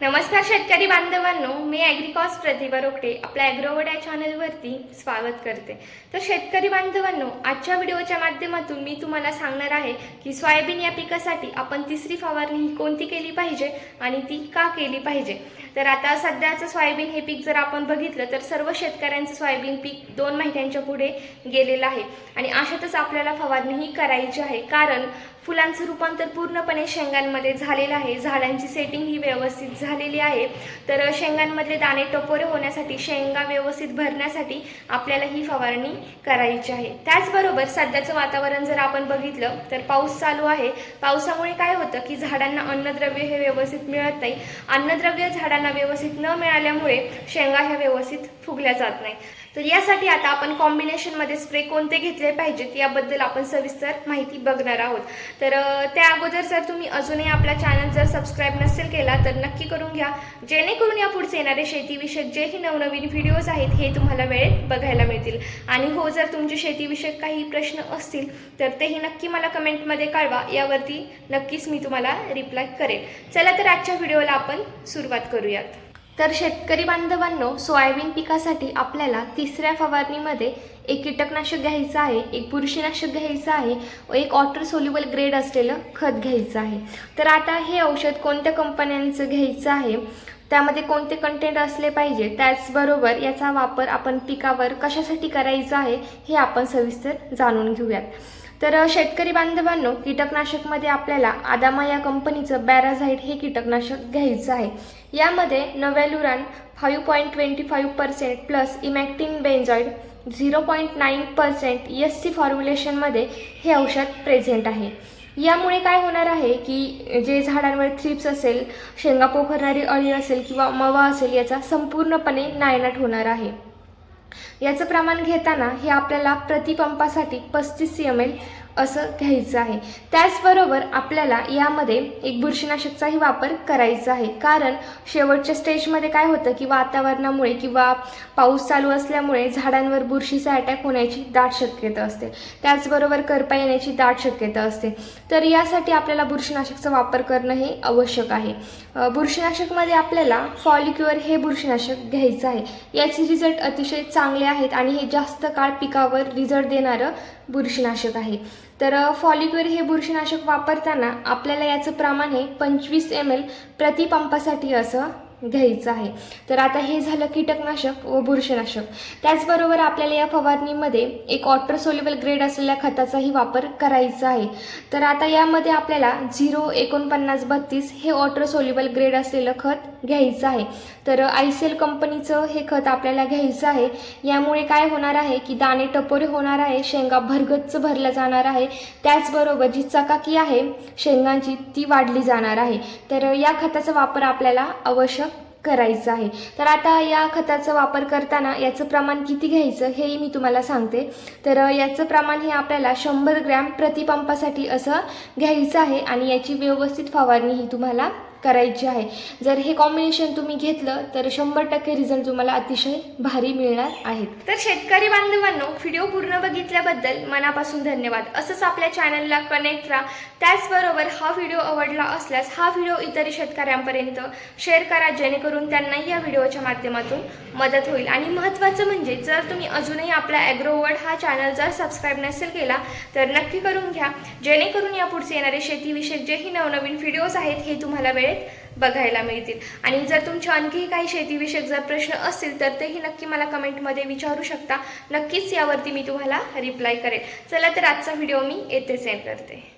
नमस्कार शेतकरी बांधवांनो मी ॲग्रिकॉस प्रतिभा रोकडे आपल्या ॲग्रोवड या चॅनलवरती स्वागत करते. तर शेतकरी बांधवांनो आजच्या व्हिडिओच्या माध्यमातून मी तुम्हाला सांगणार आहे की सोयाबीन या पिकासाठी आपण तिसरी फवारणी ही कोणती केली पाहिजे आणि ती का केली पाहिजे. तर आता सध्याचं सोयाबीन हे पीक जर आपण बघितलं तर सर्व शेतकऱ्यांचं सोयाबीन पीक दोन महिन्यांच्या पुढे गेलेलं आहे. आणि अशातच आपल्याला फवारणी ही करायची आहे. कारण फुलांचं रूपांतर पूर्णपणे शेंगांमध्ये झालेलं आहे. झाडांची सेटिंग ही व्यवस्थित झालेली आहे. तर शेंगांमधले दाणे टपोरे होण्यासाठी शेंगा व्यवस्थित भरण्यासाठी आपल्याला ही फवारणी करायची आहे. त्याचबरोबर सध्याचं वातावरण जर आपण बघितलं तर पाऊस चालू आहे. पावसामुळे काय होतं की झाडांना अन्नद्रव्य हे व्यवस्थित मिळत नाही. अन्नद्रव्य झाडांना व्यवस्थित न मिळाल्यामुळे शेंगा ह्या व्यवस्थित फुगल्या जात नाही तर यासाठी आता आपण कॉम्बिनेशनमध्ये स्प्रे कोणते घेतले पाहिजेत याबद्दल आपण सविस्तर माहिती बघणार आहोत. तर त्या अगोदर जर तुम्ही अजूनही आपला चॅनल जर सबस्क्राईब नसेल केला तर नक्की करून घ्या. जेणेकरून या पुढचे येणारे शेतीविषयक जेही नवनवीन व्हिडिओज आहेत हे तुम्हाला वेळेत बघायला मिळतील. आणि हो जर तुमचे शेतीविषयक काही प्रश्न असतील तर तेही नक्की मला कमेंटमध्ये कळवा. यावरती नक्कीच मी तुम्हाला रिप्लाय करेन. चला तर आजच्या व्हिडिओला आपण सुरुवात करूयात. तर शेतकरी बांधवांनो सोयाबीन पिकासाठी आपल्याला तिसऱ्या फवारणीमध्ये एक कीटकनाशक घ्यायचं आहे एक बुरशीनाशक घ्यायचं आहे व एक वॉटर सोल्युबल ग्रेड असलेलं खत घ्यायचं आहे. तर आता हे औषध कोणत्या कंपन्यांचं घ्यायचं आहे? त्यामध्ये कोणते कंटेंट असले पाहिजे? त्याचबरोबर याचा वापर आपण पिकावर कशासाठी करायचा आहे हे आपण सविस्तर जाणून घेऊयात. तर शेतकरी बांधवांनो कीटकनाशकमध्ये आपल्याला आदामा या कंपनीचं बॅराझाईट हे कीटकनाशक घ्यायचं आहे. यामध्ये novaluron five point twenty five percent plus emamectin benzoate zero point nine percent S C फॉर्म्युलेशनमध्ये हे औषध प्रेझेंट आहे. यामुळे काय होणार आहे की जे झाडांवर थ्रिप्स असेल शेंगा पोखरणारी अळी असेल किंवा मवा असेल याचा संपूर्णपणे नायनाट होणार आहे. याचं प्रमाण घेताना हे आपल्याला प्रतिपंपासाठी पस्तीस सी एम एल असं घ्यायचं आहे. त्याचबरोबर आपल्याला यामध्ये एक बुरशीनाशकचाही वापर करायचा आहे. कारण शेवटच्या स्टेजमध्ये काय होतं की वातावरणामुळे किंवा पाऊस चालू असल्यामुळे झाडांवर बुरशीचा अटॅक होण्याची दाट शक्यता असते. त्याचबरोबर करपा येण्याची दाट शक्यता असते. तर यासाठी आपल्याला बुरशीनाशकचा वापर करणं हे आवश्यक आहे. बुरशीनाशकमध्ये आपल्याला फॉलिक्युअर हे बुरशीनाशक घ्यायचं आहे. याचे रिझल्ट अतिशय चांगले आहेत आणि हे जास्त काळ पिकावर रिझल्ट देणारं बुरशीनाशक आहे. तर फॉलिक्युअर हे बुरशीनाशक वापरताना आपल्याला याचं प्रमाण हे पंचवीस एम एल प्रतिपंपासाठी असं घ्यायचं आहे. तर आता हे झालं कीटकनाशक व बुरशीनाशक. त्याचबरोबर आपल्याला या फवारणीमध्ये एक वॉटर सोल्युबल ग्रेड असलेल्या खताचाही वापर करायचा आहे. तर आता यामध्ये आपल्याला झिरो एकोणपन्नास बत्तीस हे वॉटर सोल्युबल ग्रेड असलेलं खत घ्यायचं आहे. तर आयसेल कंपनीचं हे खत आपल्याला घ्यायचं आहे. यामुळे काय होणार आहे की दाणे टपोरे होणार आहे शेंगा भरगच्च भरल्या जाणार आहे. त्याचबरोबर जी चकाकी आहे शेंगांची ती वाढली जाणार आहे. तर या खताचा वापर आपल्याला आवश्यक करायचं आहे. तर आता या खताचा वापर करताना याचं प्रमाण किती घ्यायचं हेही मी तुम्हाला सांगते. तर याचं प्रमाण हे आपल्याला शंभर ग्रॅम प्रतिपंपासाठी असं घ्यायचं आहे आणि याची व्यवस्थित फवारणी ही तुम्हाला करायची आहे. जर हे कॉम्बिनेशन तुम्ही घेतलं तर शंभर टक्के रिझल्ट तुम्हाला अतिशय भारी मिळणार आहेत. तर शेतकरी बांधवांनो व्हिडिओ पूर्ण बघितल्याबद्दल मनापासून धन्यवाद. असंच आपल्या चॅनलला कनेक्ट राहा. त्याचबरोबर हा व्हिडिओ आवडला असल्यास हा व्हिडिओ इतर शेतकऱ्यांपर्यंत शेअर करा जेणेकरून त्यांनाही या व्हिडिओच्या माध्यमातून मदत होईल. आणि महत्त्वाचं म्हणजे जर तुम्ही अजूनही आपला ॲग्रोवर्ड हा चॅनल जर सबस्क्राईब नसेल केला तर नक्की करून घ्या. जेणेकरून या पुढचे येणारे शेतीविषयक जेही नवनवीन व्हिडिओज आहेत हे तुम्हाला वेळेत बघायला मिळतील. आणि जर तुमचे आणखीही काही शेतीविषयक जर प्रश्न असतील तर तेही नक्की मला कमेंटमध्ये विचारू शकता. नक्कीच यावरती मी तुम्हाला रिप्लाय करेल. चला तर आजचा व्हिडिओ मी येथे सेंड करते.